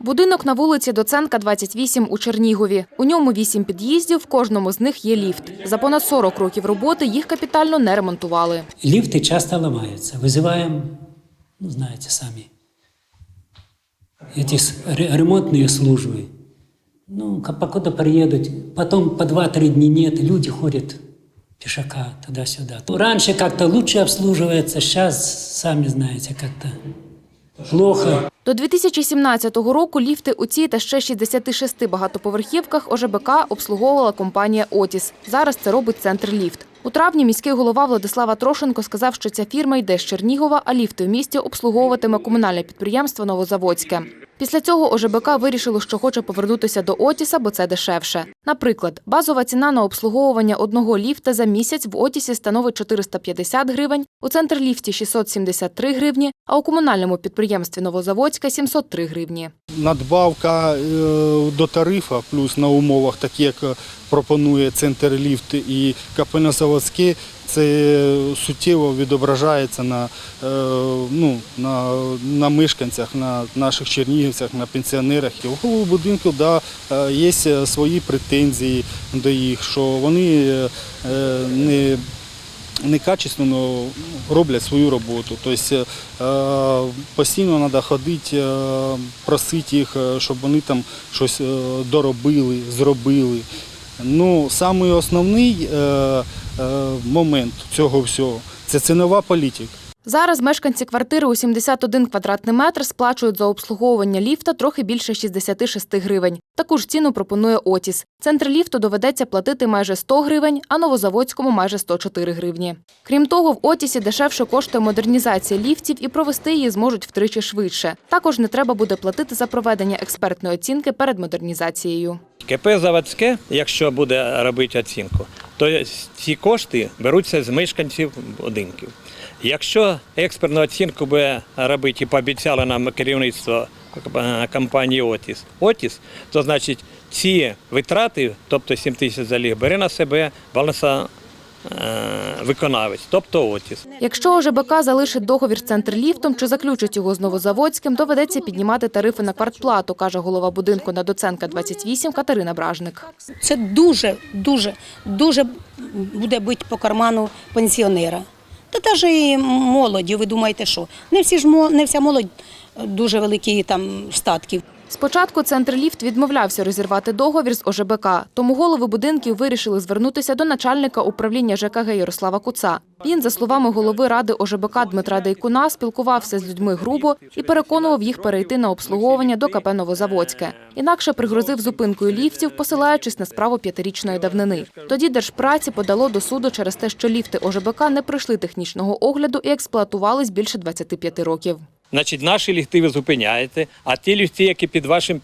Будинок на вулиці Доценка, 28 у Чернігові. У ньому вісім під'їздів, в кожному з них є ліфт. За понад 40 років роботи їх капітально не ремонтували. Лифты часто ломаются. Вызываем, ну, знаете сами, эти с- ре- ремонтные службы. Ну, ка- покуда приедут, потом по 2-3 дня нет, люди ходят пешака туда-сюда. Раньше как-то лучше обслуживается, сейчас, сами знаете, как-то плохо. До 2017 року ліфти у цій та ще 66 багатоповерхівках ОЖБК обслуговувала компанія «Отіс». Зараз це робить центр ліфт. У травні міський голова Владислава Трошенко сказав, що ця фірма йде з Чернігова, а ліфти в місті обслуговуватиме комунальне підприємство «Новозаводське». Після цього ОЖБК вирішило, що хоче повернутися до Отіса, бо це дешевше. Наприклад, базова ціна на обслуговування одного ліфта за місяць в Отісі становить 450 гривень, у центрліфті 673 гривні, а у комунальному підприємстві Новозаводська 703 гривні. надбавка е, до тарифа, плюс на умовах, такі як е, пропонує центр ліфт і КП «Заводське», це суттєво відображається на, е, ну, на, на мешканцях, на наших чернігівцях, на пенсіонерах. У голову будинку да, е, є свої претензії до їх, що вони е, не некачественно роблять свою роботу. Тобто постійно треба ходити, просити їх, щоб вони там щось доробили, зробили. Ну, самий основний момент цього всього це цінова політика. Зараз мешканці квартири у 71 квадратний метр сплачують за обслуговування ліфта трохи більше 66 гривень. Таку ж ціну пропонує Отіс. Центр ліфту доведеться платити майже 100 гривень, а Новозаводському – майже 104 гривні. Крім того, в Отісі дешевше коштує модернізація ліфтів і провести її зможуть втричі швидше. Також не треба буде платити за проведення експертної оцінки перед модернізацією. КП Заводське, якщо буде робити оцінку, то ці кошти беруться з мешканців будинків. Якщо експертну оцінку буде робити і пообіцяло нам керівництво е, компанії Отіс, Отіс, то значить ці витрати, тобто 7 тисяч заліг, бере на себе баланса виконавець, тобто Отіс. Якщо ОЖБК залишить договір з центрліфтом чи заключить його з Новозаводським, доведеться піднімати тарифи на квартплату, каже голова будинку на Доценка 28 Катерина Бражник. Це дуже, дуже, дуже буде бити по карману пенсіонера. Та навіть і молоді, ви думаєте, що? Не, всі ж, не вся молодь дуже великі там статки. Спочатку центрліфт відмовлявся розірвати договір з ОЖБК, тому голови будинків вирішили звернутися до начальника управління ЖКГ Ярослава Куца. Він, за словами голови ради ОЖБК Дмитра Дейкуна, спілкувався з людьми грубо і переконував їх перейти на обслуговування до КП Новозаводське. Інакше пригрозив зупинкою ліфтів, посилаючись на справу п'ятирічної давнини. Тоді Держпраці подало до суду через те, що ліфти ОЖБК не пройшли технічного огляду і експлуатувались більше 25 років. Значить, наші ліфти ви зупиняєте, а ті ліфти, які під вашим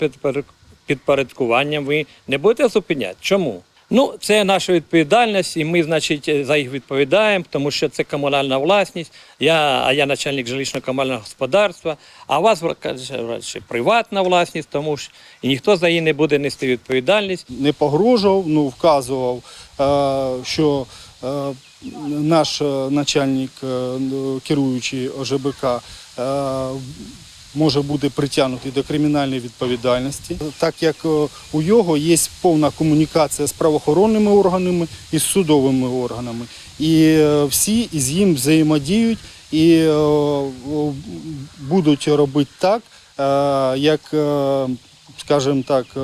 підпорядкуванням, ви не будете зупиняти. Чому? Ну, це наша відповідальність, і ми, значить, за їх відповідаємо, тому що це комунальна власність. Я, а я начальник жилищно-комунального господарства, а у вас каже, приватна власність, тому що і ніхто за її не буде нести відповідальність. не погрожував, ну вказував, е, що е, наш е, начальник керуючий ОЖБК може бути притягнутий до кримінальної відповідальності, так як е, у його є повна комунікація з правоохоронними органами і з судовими органами. І е, всі із ним взаємодіють і е, будуть робити так, е, як, е, скажімо так, е,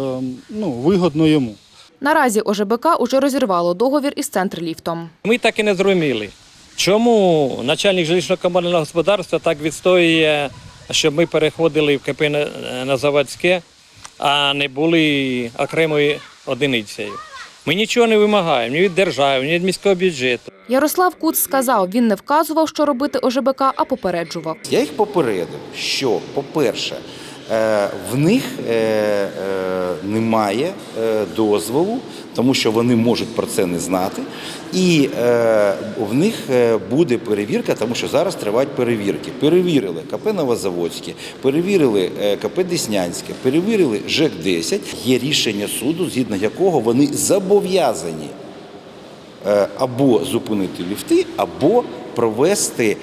ну, вигодно йому. Наразі ОЖБК уже розірвало договір із центрліфтом. Ми так і не зрозуміли, чому начальник жилищно-комунального господарства так відстоює, щоб ми переходили в КП на, Заводське, а не були окремою одиницею. Ми нічого не вимагаємо ні від держави, ні від міського бюджету. Ярослав Куц сказав, він не вказував, що робити ОЖБК, а попереджував. Я їх попередив, що, по-перше, в них е, е, немає е, дозволу, тому що вони можуть про це не знати. І е, в них е, буде перевірка, тому що зараз тривають перевірки. Перевірили КП Новозаводське, перевірили е, КП Деснянське, перевірили ЖЕК-10. Є рішення суду, згідно якого вони зобов'язані е, або зупинити ліфти, або провести е,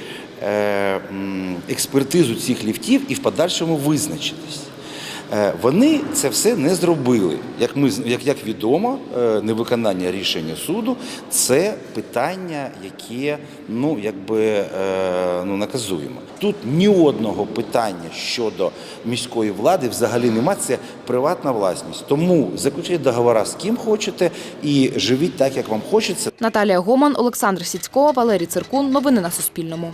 експертизу цих ліфтів і в подальшому визначитись. Е, Вони це все не зробили. Як ми як, як відомо, е, невиконання рішення суду це питання, яке ну якби е, ну наказуємо. Тут ні одного питання щодо міської влади взагалі немає. Це приватна власність. Тому заключіть договора з ким хочете і живіть так, як вам хочеться. Наталія Гоман, Олександр Сіцько, Валерій Циркун. Новини на Суспільному.